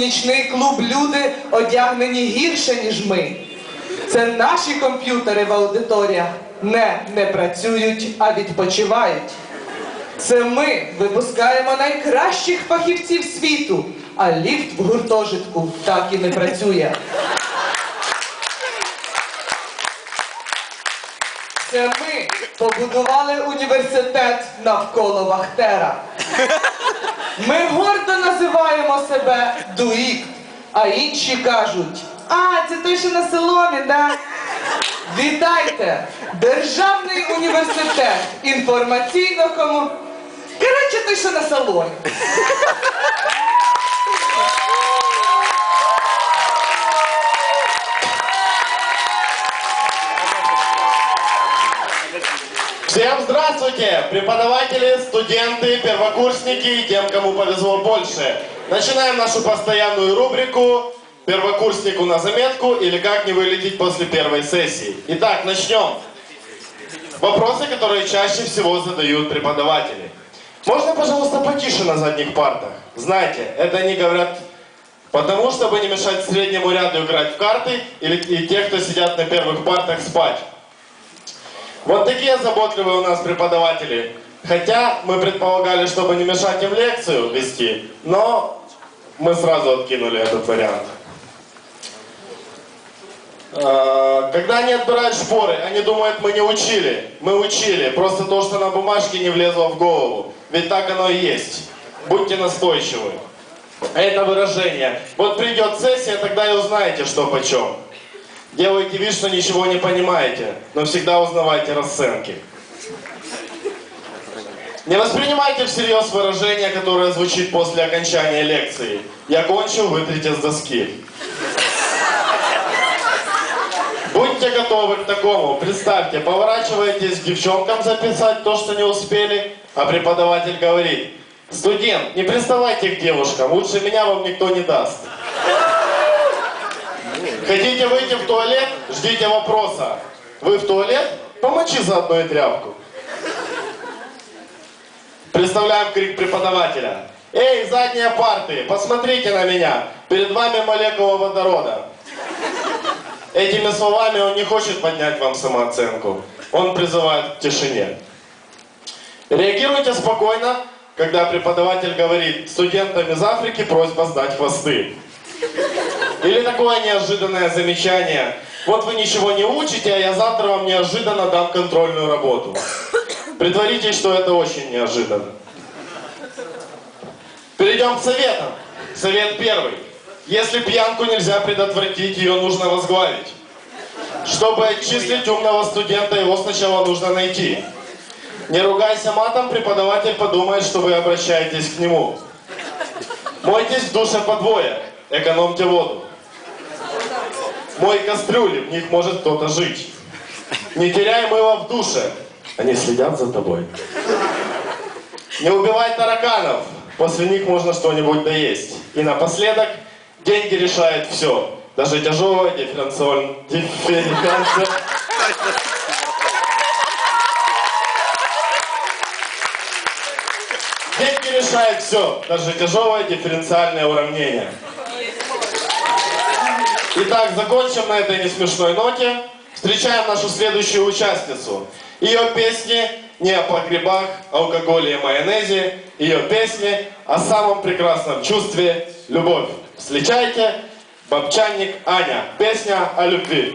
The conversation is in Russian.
нічний клуб люди одягнені гірше, ніж ми. Це наші комп'ютери в аудиторіях не, не працюють, а відпочивають. Це ми випускаємо найкращих фахівців світу, а ліфт в гуртожитку так і не працює. Це ми побудували університет навколо Вахтера. Ми гордо називаємо себе дуїк, а інші кажуть, а, це той, що на селомі, да? Вітайте! Державний університет інформаційно кому. Коротше, той, що на соломі. Здравствуйте, преподаватели, студенты, первокурсники и тем, кому повезло больше. Начинаем нашу постоянную рубрику «Первокурснику на заметку» или «Как не вылететь после первой сессии». Итак, начнем. Вопросы, которые чаще всего задают преподаватели. Можно, пожалуйста, потише на задних партах? Знаете, это они говорят потому, чтобы не мешать среднему ряду играть в карты или и те, кто сидят на первых партах, спать. Вот такие заботливые у нас преподаватели. Хотя мы предполагали, чтобы не мешать им лекцию вести, но мы сразу откинули этот вариант. А, Когда они отбирают шпоры, они думают, мы не учили. Мы учили, просто то, что на бумажке не влезло в голову. Ведь так оно и есть. Будьте настойчивы. Это выражение. Вот придет сессия, тогда и узнаете, что почем. Делайте вид, что ничего не понимаете, но всегда узнавайте расценки. Не воспринимайте всерьез выражение, которое звучит после окончания лекции. Я кончил, вытрите с доски. Будьте готовы к такому. Представьте, поворачиваетесь к девчонкам записать то, что не успели, а преподаватель говорит, студент, не приставайте к девушкам, лучше меня вам никто не даст. Хотите выйти в туалет? Ждите вопроса. Вы в туалет? Помочи заодно и тряпку. Представляем крик преподавателя. Эй, задние парты, посмотрите на меня. Перед вами молекула водорода. Этими словами он не хочет поднять вам самооценку. Он призывает к тишине. Реагируйте спокойно, когда преподаватель говорит, студентам из Африки просьба сдать хвосты. Или такое неожиданное замечание. Вот вы ничего не учите, а я завтра вам неожиданно дам контрольную работу. Притворитесь, что это очень неожиданно. Перейдем к советам. Совет первый. Если пьянку нельзя предотвратить, ее нужно возглавить. Чтобы отчислить умного студента, его сначала нужно найти. Не ругайся матом, преподаватель подумает, что вы обращаетесь к нему. Мойтесь в душе по экономьте воду. Мой кастрюли, в них может кто-то жить. Не теряй мыло в душе, они следят за тобой. Не убивай тараканов, после них можно что-нибудь доесть. И напоследок, деньги решают все. Даже тяжелое дифференциальное... дифференци- Деньги решают все, даже тяжелое дифференциальное уравнение. Итак, закончим на этой несмешной ноте. Встречаем нашу следующую участницу. Ее песни не о погребах, алкоголе и майонезе. Ее песни о самом прекрасном чувстве – любовь. Встречайте, Бабчанник Аня. Песня о любви.